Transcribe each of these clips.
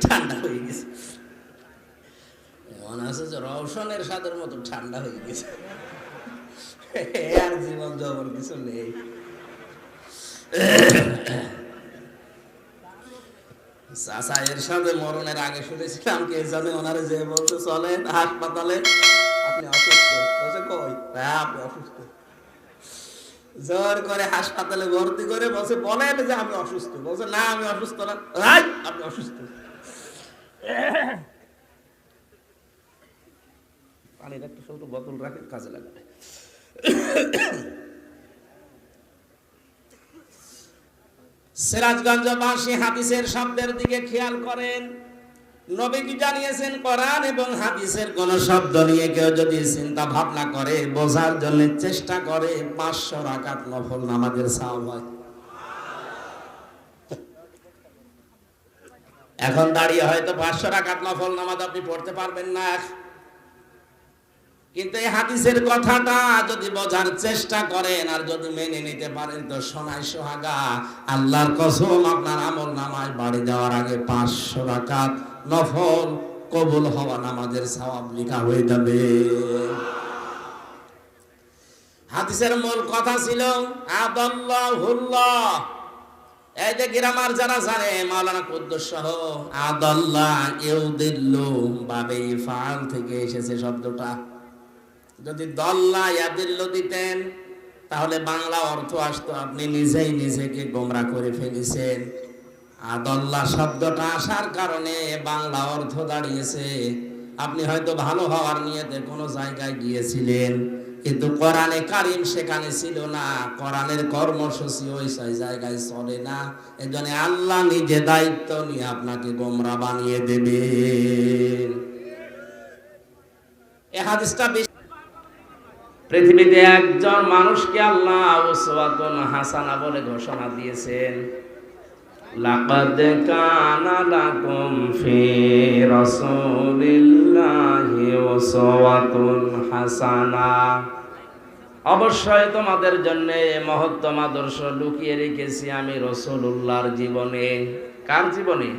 ঠান্ডা হয়ে গেছে। মনে হচ্ছে যে রওশনের স্বাদের মতো ঠান্ডা হয়ে গেছে। আর জীবন কিছু নেই। সাথে মরণের আগে শুনেছিলাম কে জানে ওনারে যে বলছে, চলেন হাসপাতালে। আপনি অসুস্থ। বলছে, কই? হ্যাঁ আপনি অসুস্থ। জোর করে হাসপাতালে ভর্তি করে বলছে, বলেন যে আমি অসুস্থ। বলছে, না, আমি অসুস্থ না। আপনি অসুস্থ। পানির একটা ছোট বোতল রাখেন কাজে লাগবে সিরাজগঞ্জবাসী হাদিসের শব্দের দিকে খেয়াল করেন। নবীজি জানিয়েছেন কোরআন এবং হাদিসের কোন শব্দ নিয়ে কেউ যদি চিন্তা ভাবনা করে, বোঝার জন্য চেষ্টা করে, পাঁচশো রাকাত নফল নামাজের সাও হয়। এখন দাঁড়িয়ে হয়তো পাঁচশো রাকাত নফল নামাজ আপনি পড়তে পারবেন না। কিন্তু এই হাদিসের কথাটা যদি বোঝার চেষ্টা করেন আর যদি মেনে নিতে পারেন তো সোনাই সোহাগা, আল্লাহর কসম আপনার আমল নামায় বাড়ি যাওয়ার আগে পাঁচশো রাকাত নফল কবুল হওয়া নামাজের সওয়াব লেখা হয়ে যাবে। হাদিসের মূল কথা ছিল, আদাল্লাহুল্লাহ। এই যে গ্রামার যারা জানে, মাওলানা কুদ্দুস সহ, আদাল্লাহ ইউদিল্লু বাবে ফাল থেকে এসেছে শব্দটা। যদি দল্লা ইয়াদিল্ল দিতেন, তাহলে বাংলা অর্থ আসতো, আপনি নিজেই নিজেকে গোমরা করে ফেলেছেন। আদল্লা শব্দটা আসার কারণে বাংলা অর্থ দাঁড়িয়েছে। আপনি হয়তো ভালো হওয়ার নিয়েতে কোনো জায়গায় গিয়েছিলেন। কিন্তু কোরআনে কারিম সেখানে ছিল না। কোরআনের কর্মসূচি ওই সেই জায়গায় চলে না। এই জন্য আল্লাহ নিজে দায়িত্ব নিয়ে আপনাকে গোমরা বানিয়ে হাদিসটা পৃথিবীতে একজন মানুষকে আল্লাহ উসওয়াতুন হাসানা বলে ঘোষণা দিয়েছেন। লাকাদ কানা লাকুম ফি রাসূলিল্লাহি উসওয়াতুন হাসানা। অবশ্যই তোমাদের জন্য মহত্তম আদর্শ লুকিয়ে রেখেছি আমি রসুল্লাহর জীবনে। কার জীবনে?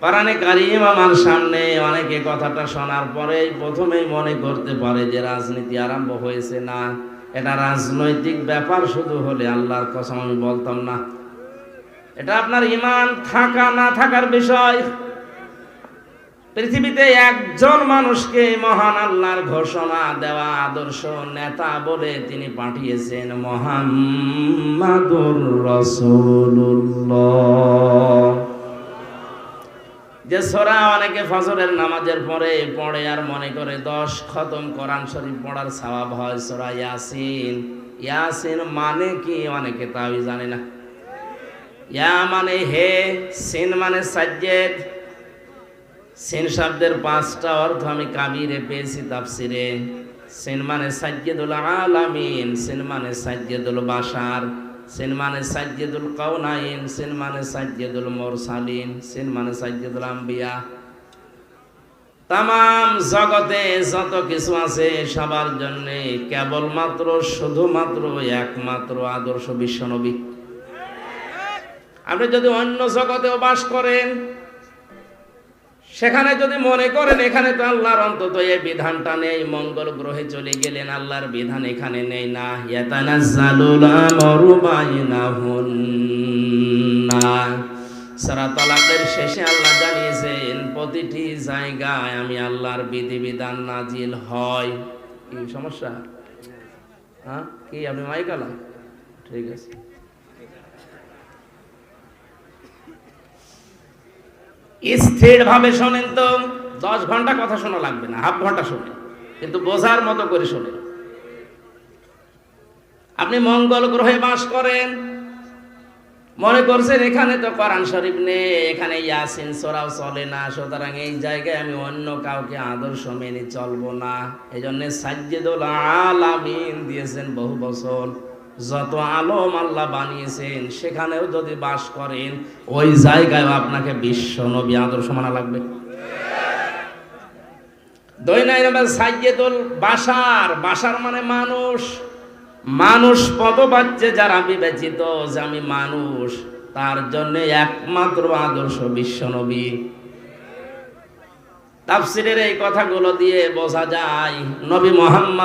পারানে কারিম আমার সামনে অনেকে কথাটা শোনার পরে প্রথমেই মনে করতে পারে যে রাজনীতি আরম্ভ হয়েছে না। এটা রাজনৈতিক ব্যাপার, শুধু হলে আল্লাহর কসম আমি বলতাম না। এটা আপনার ইমান থাকা না থাকার বিষয়। পৃথিবীতে একজন মানুষকে মহান আল্লাহর ঘোষণা দেওয়া আদর্শ নেতা বলে তিনি পাঠিয়েছেন রসুল্লাহ যে সোরা অনেকে ফজরের নামাজের পরে পড়ে আর মনে করে দশ খতম কোরআন শরীফ পড়ার স্বভাব হয় সোরা ইয়াসিন। ইয়াসিন মানে কি অনেকে তাই জানে না। ইয়া মানে হে, সিন মানে সাজ্জেদ। সিন শব্দের পাঁচটা অর্থ আমি কাবিরে পেয়েছি তাফসিরে। সেন মানে সাজ্জেদুল আলামিন, সিন মানে সাজ্জেদুল বাশার, সিন মানে সাজ্জেদুল কাউনাইন সেন মানে সাজ্জেদুল মোরসালিন, সেন মানে সাজ্জেদুল আম্বিয়া। তাম জগতে যত কিছু আছে সবার জন্য কেবলমাত্র, শুধুমাত্র একমাত্র আদর্শ বিশ্বনবী। আপনি যদি অন্য জগতেও বাস করেন সেখানে যদি মনে করেন এখানে তো আল্লাহর অন্তত এই বিধানটা নেই, মঙ্গল গ্রহে চলে গেলেন, আল্লাহর বিধান এখানে নেই না। ইয়াতানাজ্জালুল আমরু বাইনাহুন্না সারা তালাকের শেষে আল্লাহ জানিয়েছেন, প্রতিটি জায়গায় আমি আল্লাহর বিধিবিধান নাজিল হয়। কি সমস্যা? হ্যাঁ? কি, আপনি মাইকালা ঠিক আছে। স্থির ভাবে শোনেন তো, দশ ঘণ্টা কথা শোনা লাগবে না, হাফ ঘণ্টা শোনেন কিন্তু বোঝার মতো করে শোনেন আপনি মঙ্গল গ্রহে বাস করেন, মনে করছেন এখানে তো কোরআন শরীফ নেই, এখানে ইয়াসিন সোরাও চলে না, সুতরাং এই জায়গায় আমি অন্য কাউকে আদর্শ মেনে চলবো না। এই জন্য সাজ্জেদুল আলামিন দিয়েছেন বহু বছর যত আলম আল্লাহ বানিয়েছেন, সেখানেও যদি বাস করেন, ওই জায়গায় আপনাকে বিশ্ব নবী আদর্শ মানা লাগবে। বাসার বাসার মানে মানুষ। মানুষ পদবাচ্যে যারা বিবেচিত যে আমি মানুষ, তার জন্য একমাত্র আদর্শ বিশ্ব নবী। তাফসিরের এই কথাগুলো দিয়ে বোঝা যায়, নবী মোহাম্মদ